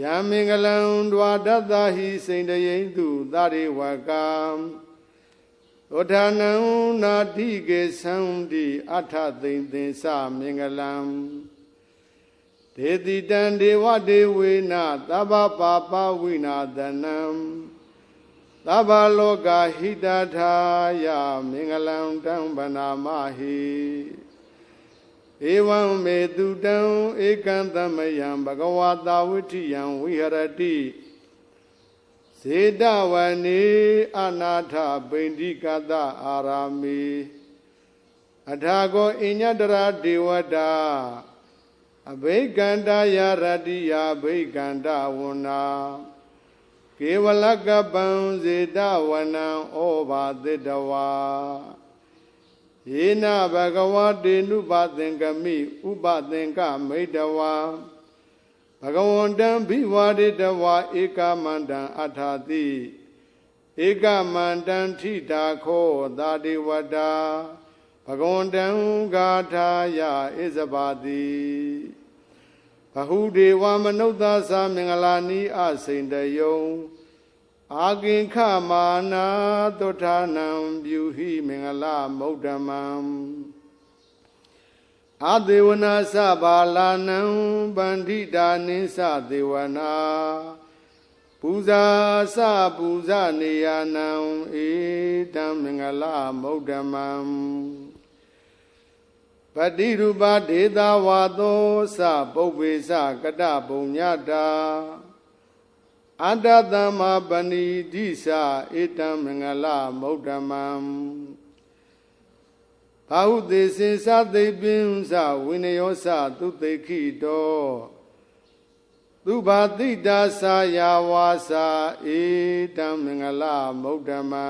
ယံမင်္ဂလံဒွာဒတ္တဟိစိန်တယိတုသရိဝကံသောဌာနံနာတိကေသံတိအထသိမ့်သင်္သမင်္ဂလံဒေတိတံဒေဝဒေဝေနသဗ္ဗပါပဝိနာသနံသဗ္ဗလောကဟိတထာယမင်္ဂလံတံဗနာမဟိ ဧဝံမေတုတံဧကံသမယံဘဂဝတာဝိထိယံဝိဟရတိဇေတဝနေအနာထပိန္တိကတအာရာမေအထာကောအညတရာဒေဝတာအဘိကန္တယရတိယဘိကန္တဝနာကေဝလကပံဇေတဝနံဩဘာသတ္တဝါ ယေနဘဂဝတေနုပသင်္ကမိဥပသင်္ကမိတဝါဘဂဝန္တံဘိဝါရိတဝါဧကမန္တံအထာတိဧကမန္တံထိတာခောသာတိဝတ္တာဘဂဝန္တံဂါထာယဣဇဘာတိဘဟုဒေဝမနုဿသသမင်္ဂလာနိအစိန်တယုံ အာကိခမာနာတုထာနံပြုဟိမင်္ဂလာမௌဒ္ဓမံအာဒေဝနာသဘာလာနံဗန္ဓိတာနိသဒေဝနာပူဇာစပူဇနေယနံဧတံမင်္ဂလာမௌဒ္ဓမံပတိရူပဒေတာဝါသောသပုပ္ပေသကတပုံညတာ အတ္တသမ္မာပဏိဒိသဧတံမင်္ဂလာမௌဒ္ဓမံဘာဟုသေစင်သသိပင်သဝိနယောသသူသိခိတောသူဘာတိတာသာယာဝါစာဧတံမင်္ဂလာမௌဒ္ဓမံ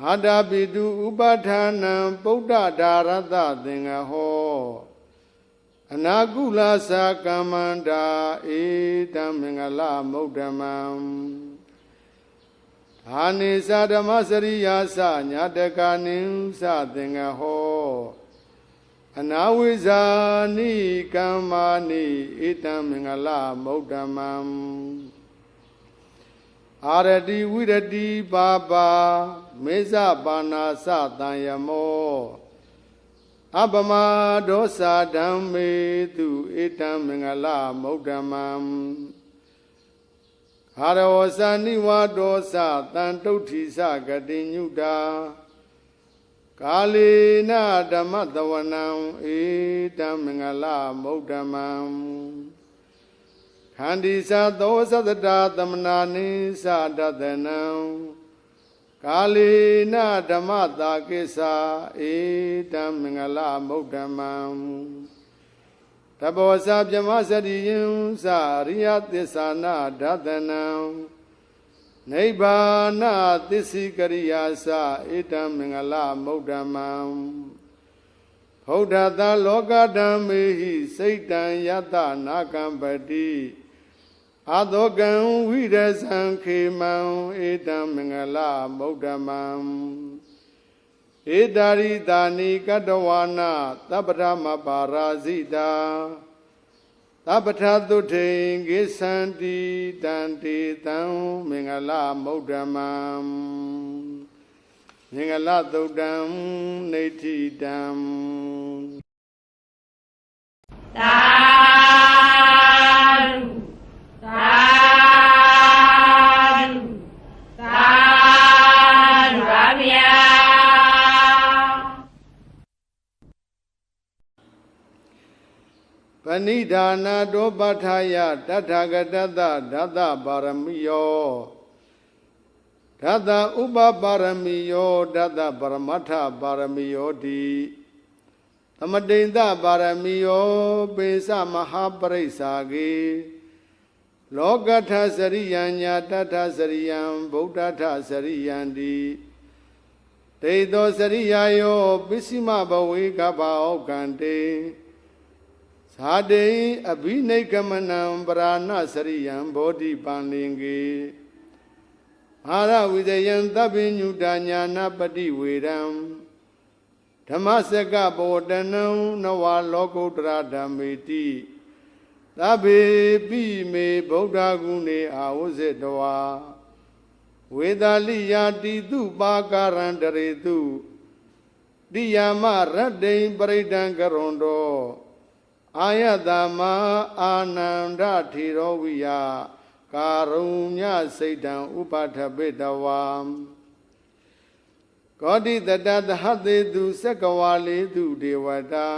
အာဒပိတုဥပဋ္ဌာနံပုဒ္ဒဒါရတသင်္ဃဟော အနာကုလသာကမ္မန္တာဧတံမင်္ဂလာမௌဒ္ဓမံအာနိသဓမ္မစရိယာသညာတကာနိသသင်္ဃဟောအနာဝိဇာနိကမ္မာနိဧတံမင်္ဂလာမௌဒ္ဓမံအာရတိဝိရတိပါပါမေဇပါဏာသတံယမော အပမဒောစာဓမ္မေသူဧတံမင်္ဂလာမௌဒ္ဓမံဟာရဝသနိဝါဒောသတန်တုဋ္ဌိသဂတိညုတာကာလေနဓမ္မတဝနံဧတံမင်္ဂလာမௌဒ္ဓမံခန္ဒီသသောသတ္တသမနာနိသဒတနံ ကာလေနဓမ္မတာကိစ္ဆာဧတံမင်္ဂလာမௌဒ္ဓမံတဘောဇပြမစရိယံသရိယသစ္စာနာဒသနံနိဗ္ဗာနသစ္စိကရိယာသဧတံမင်္ဂလာမௌဒ္ဓမံဘုဒ္ဓသာလောကဓမ္မေဟိစိတ်တံယတနာကံပတိ အသောကံဝိရဇံခေမံဧတံမင်္ဂလာမௌဒ္ဓမံဧတာရိတာနိကတဝါနာသဗ္ဗရမပါရာဇိတာသဗ္ဗထသုထေကိသန္တိတံတေတံမင်္ဂလာမௌဒ္ဓမံမင်္ဂလာသုတ်တံနေတိတံသာသာ ဏိဒါနာတောပဋ္ဌာယတထာဂတတဓာတပါရမီယောဓာတဥပပါရမီယောဓာတပရမတ္ထပါရမီယောတိသမတိန်တပါရမီယောပေသမဟာပရိစ္ဆာကေလောကထစရိယံညာတထစရိယံဗုဒ္ဓထစရိယံတိဒိသောစရိယာယောပစ္စည်းမဘဝေကဘာဩကံတေ ဇာတိအဘိနိကမနံပရာဏစရိယံဘောဓိပန္လင်ကေအာရဝိဇယံသဗ္ဗညုတညာနာပတိဝေရံဓမ္မစကဘောတနံနဝလောကုတ္တရာဓမ္မေတိသဗ္ဗေပိမေဗုဒ္ဓဂုဏေအာဝဇ္ဇတဝါဝေဒာလိယာတိတုပါကာရံတရေတုတိယမရတ္တိံပရိဒံကရွန်တော အာယတမအာနန္ဒထေရောဝိယကာရုညစိတ်တံဥပထပိတဝါကောတိတတသဟသေတုသက္ကဝါလေတုဒေဝတံ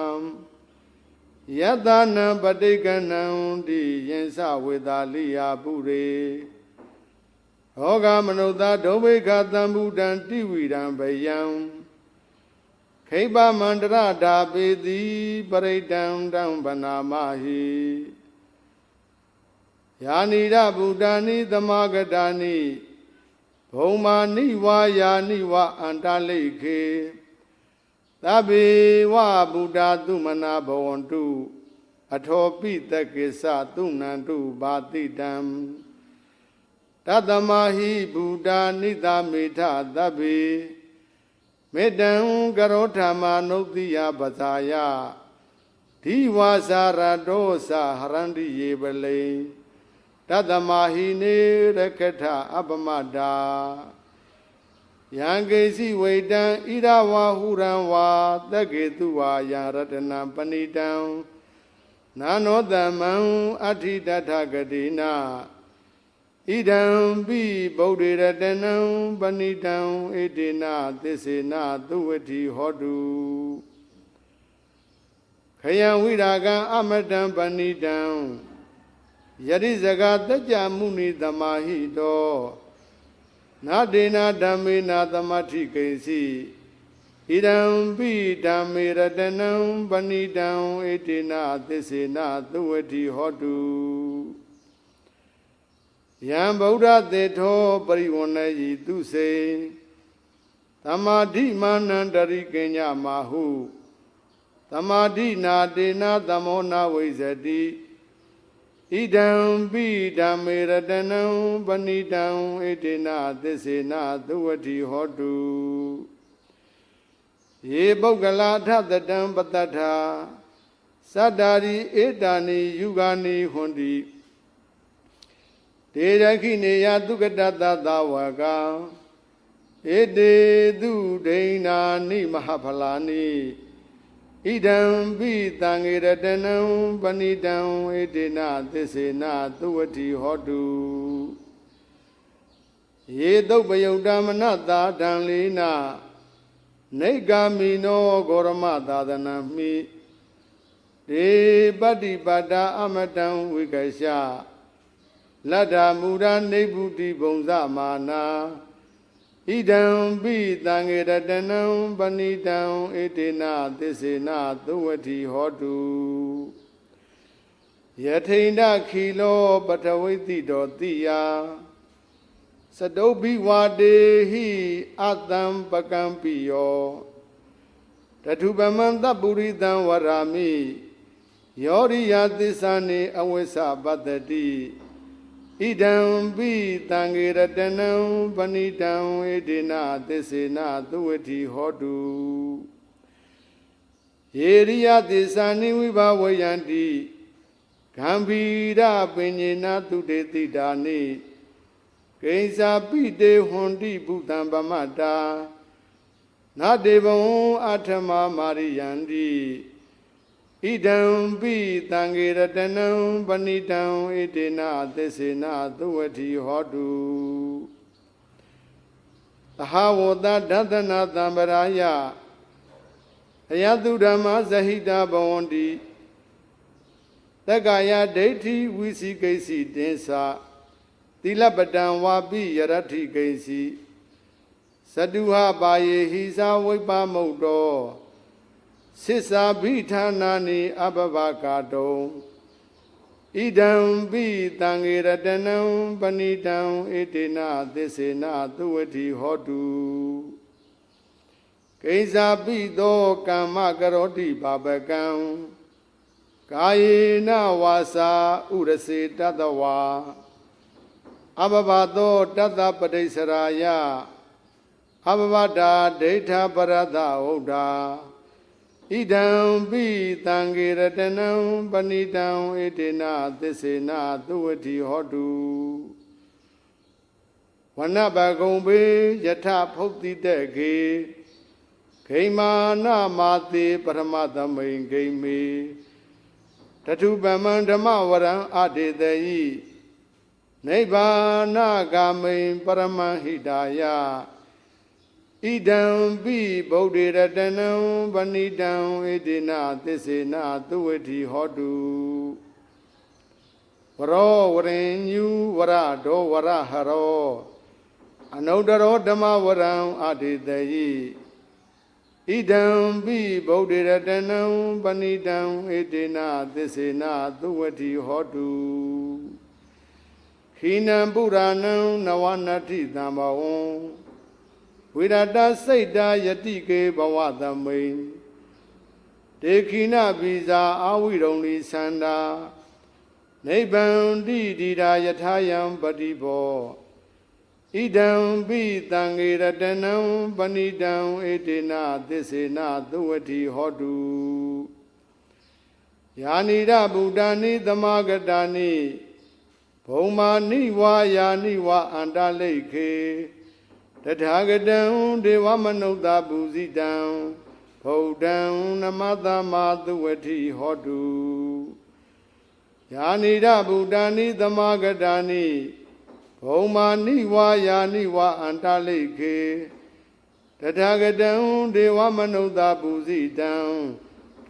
ယတနာပဋိကဏံတိယင်္စဝေသာလိယာပုရေဟောဂမနုဿဒုဗေခသံဗုဒံတိဝိရံဗယံ ခိဗ္ဗမန္တရဓာပေတိပရိဒံတံဗနာမဟိယာနိရဗုဒ္ဓာနိသမဂတာနိဘုံမာနိဝါယာနိဝအန္တလိခေသဗ္ဗေဝဗုဒ္ဓသုမနာဘဝန္တုအထောပိတကိစ္စသုဏန္တုဘာတိတံတတမဟိဗုဒ္ဓနိသမေထသဗ္ဗေ မေတ္တံကရောဓမ္မာနုတိယပဇာယဒီဝါစာရတောသဟရန္တိယေပလိတတမဟိနေရကထအပမတာယံကေစီဝေတံဣရဝါဟုရံဝါတက္ကေတုဝါယရတနံပဏိတံနာနောတမံအဋ္ဌိတထဂတိနာ ဣဒံပိဗုဒ္ဓေရတနံပဏိတံဣတိနာသစ္စေနာသုဝတိဟောတုခယံဝိရာကံအမတံပဏိတံယတိဇဂတကြမုနိသမာဟိတောနာဒေနာဓမ္မေနာသမထိကိစီဣဒံပိဓမ္မေရတနံပဏိတံဣတိနာသစ္စေနာသုဝတိဟောတု ယံဗုဒ္ဓသေထောပရိဝဏယိသူစေသမာဓိမာနန္တရိကညမာဟုသမာဓိနာတေနာသမောနာဝိဇတိဣဒံပိဓမ္မေရတနံပဏိတံဣတိနာသစ္စေနာသုဝတိဟောတုယေပုဂ္ဂလာထသတံပတ္တထာသတ္တာရိဧတာနိယုဂာနိဟွန်တိ တေရခိနေယသုကတတသဝကဧတေသူဒိဏာနိမဟဖလာနိဣဒံပိတံငေရတနံပဏိတံဧတေနသစ္စေနသုဝတိဟောတုယေတုပယုတ်တမနတာတံလေးနာနေဂာမိနောဂောရမသာသနံမိဒေပတ္တိပတ္တာအမတံဝိကရှ လတ္တမူရာနေဗုတိဘုံဇမာနာဣဒံပိတံငေရတနံပဏိတံဣတိနာသစ္စေနာသုဝတိဟောတုယထိန်ဒခီလောပထဝိတိတောတိယစတုဘိဝါတေဟိအတံပကံပိယောတထုပမံတပုရိတံဝရာမိယောရိယသစ္စာနေအဝိသပတ္တိ ဣဒံပိတံငေရတနံပဏိတံဝေဒေနသစ္စေနသုဝတိဟောတုယေရိယသစ္စာနိဝိဘဝယန္တိဂံဗီရပင်ညေနသုတေတိတာနိကိဉ္စာပိတေဟွန်တိဘုတံဗမတာနာတေဘဝံအထမမာရိယန္တိ ဣဒံပိတံငေရတနံပဏိတံဣတေနသစ္စေနသုဝတိဟောတုသဟဝတဒသနာတံပရာယအယတုဓမ္မဇဟိတဘဝန္တိတက္ကာယဒိဋ္ဌိဝိစီကိစီတင်္စသီလပတံဝါပိယရထိကိစီသတုဟပါယေဟိသာဝိပမုတ်တော သစ္စာဘိဌာနာနိအဘဘကာတုံဣဒံပိတံငေရတနံပဏိတံဣတိနာသစ္စေနာသုဝတိဟောတုကိစ္စာပိသောကမ္မကရောတိပါပကံကာယေနဝါစာဥရစေတတဝါအဘဘသောတတပတိစရာယအဘဘတာဒိဋ္ဌပရဒဟုတ်တာ ဣဒံပိတံဂေရတနံပဏိတံဣတိနာသစ္စေနာသုဝတိဟောတုဝနဘဂုံပေယထဖုတ်တိတက်ကေဂိမာနမာတိပရမသမိန်ဂိမေတထုပမံဓမ္မဝရံအတေတယိနိဗ္ဗာနဂာမိန်ပရမဟိတာယ ဣဒံပိဗုဒ္ဓေရတနံပဏိတံဣတိနာသစ္စေနာသုဝတိဟောတုဝရောဝရင်ညူဝရဒောဝရဟရောအနုတ္တရောဓမ္မဝရံအတေတယိဣဒံပိဗုဒ္ဓေရတနံပဏိတံဣတိနာသစ္စေနာသုဝတိဟောတုခိနံပုရာဏံနဝနတ္ထိတံဘဝံ ဝိရတစိတ်တာယတိကေဘဝသမိန်ဒေခိနဗီဇာအာဝိရုံလီသန္တာနိဗ္ဗံတိတိတာယထာယံပတိဘောဣဒံပိတံငေရတနံပဏိတံဧတေနသစ္စေနသုဝတိဟောတုယာနိရဗုဒ္ဓာနိသမဂတာနိဘုံမာနိဝါယာနိဝါအန္တလိခေ တထာဂတံဒေဝမနုဿပုဇိတံဗုဒ္ဓံနမတမသုဝတိဟောတုယာနိရဗုဒ္ဓာနိသမဂတာနိဘုံမာနိဝါယာနိဝါအန္တလိခေတထာဂတံဒေဝမနုဿပုဇိတံ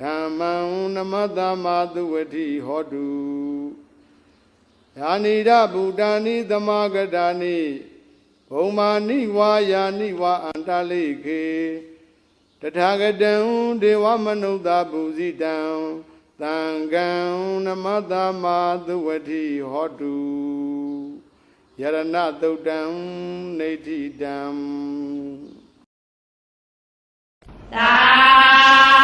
ဓမ္မံနမတမသုဝတိဟောတုယာနိရဗုဒ္ဓာနိသမဂတာနိ ဘုံမာနိဝါယာနိဝါအန္တလိခေတထာဂတံဒေဝမနုဿပုဇိတံသံဃံနမတမသုဝတိဟောတုယရဏသုတ်တံနေတိတံသာ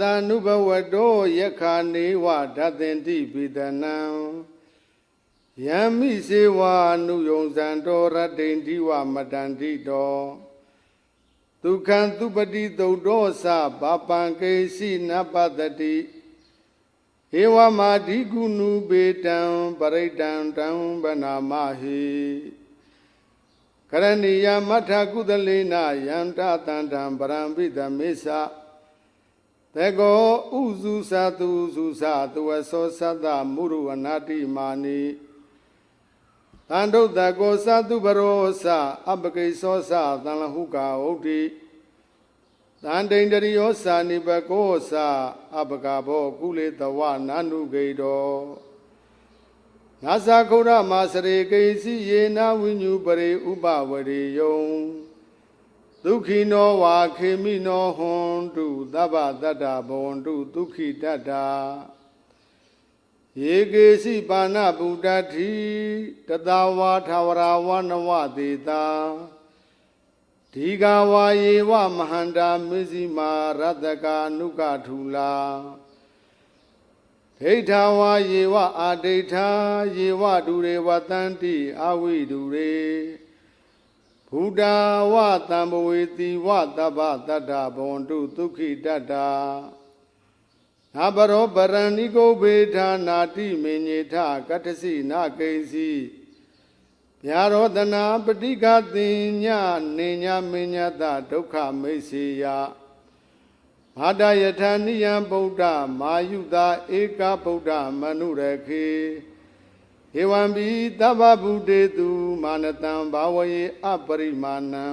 တနုဘဝတောယက္ခာနေဝဓတ္တင်တိပိတနံယံမိစေဝအနုယုံဇံတော်ရတ္တိန်တိဝမတန္တိတောဒုက္ခံသူပတိသုတ်တော်သဘာပံကေစီနပတတိဧဝမာဓိကုနုပေတံပရိတံတံဗနာမဟိကရဏီယမထကုသလေနယန္တတန္တံပရံပိသမေသ တေကောဥစုသတုစုသတဝသောသတ္တမုရုဝနာတိမာနိတန္တုတ္တကောသတုပရောသအပကိသောသသံလဟုကာဟုတ်တိတန်တိန်တရိယောသာနိပကောသအပကဘောကုလေတဝနာနုဂိတောနာသခုရမစရေကိစီယေနဝိညုပရိဥပဝရိယုံ ဒုက္ခိနောဝါခေမိနောဟွန်တုသဗ္ဗတတ္တဘဝန္တုဒုက္ခိတတ္တာယေကေစီပါဏဗုဒ္ဓတိတတဝါထာဝရဝနဝတေတာဒီဃဝါယေဝမဟန္တာမစ္စည်းမာရတကာနုကထူလာဒိဋ္ဌဝါယေဝအာဒိဋ္ဌာယေဝဒုရေဝတန္တိအဝိဒုရေ ဘုဒ္ဓဝတံဘဝေတိဝတဗ္ဗတတ္တဘဝန္တုဒုက္ခိတတ္တာနာဘရောပရဏိကုဘေဌာနာတိမေညေထကတ္တစီနာကိဉ္စီဗျာရောတနာပဋိကတင်ညနေညမေညတဒုက္ခမိတ်စေယမာတယထာနိယံဗုဒ္ဓမာယုတာဧကဗုဒ္ဓမနုရခေ ဧဝံဘိသဗ္ဗဗုတေတုမာနတံဘာဝယေအပရိမာဏံ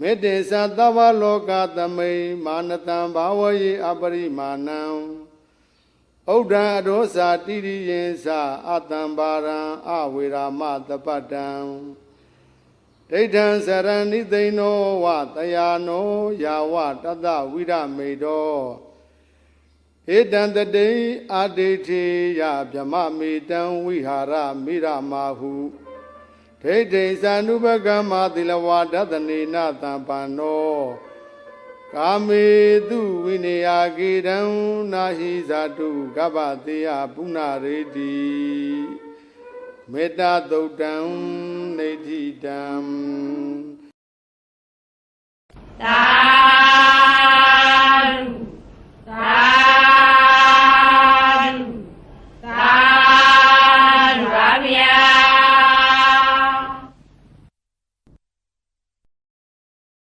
မေတ္တေသသဗ္ဗလောကသမိန်မာနတံဘာဝယေအပရိမာဏံဥဒ္ဒံအရောစာတိရိယေသအတံပါရံအဝေရာမတပတ္တံဒိဋ္ဌံစရဏိသိဏောဝတယာနောယာဝတတဝိရမေတော ဧတံတတိအာတိထေယဗြမမေတံဝိဟာရမိရမာဟုဒိဋ္ဌိသံဥပကမ္မာသီလဝါဒသနေနသံပန္နောကာမေတုဝိနေယကေတံနာဟိဇာတုကပ္ပတေယပုဏ္ဏရေတိမေတ္တာသုတ်တံနေတိတံသာ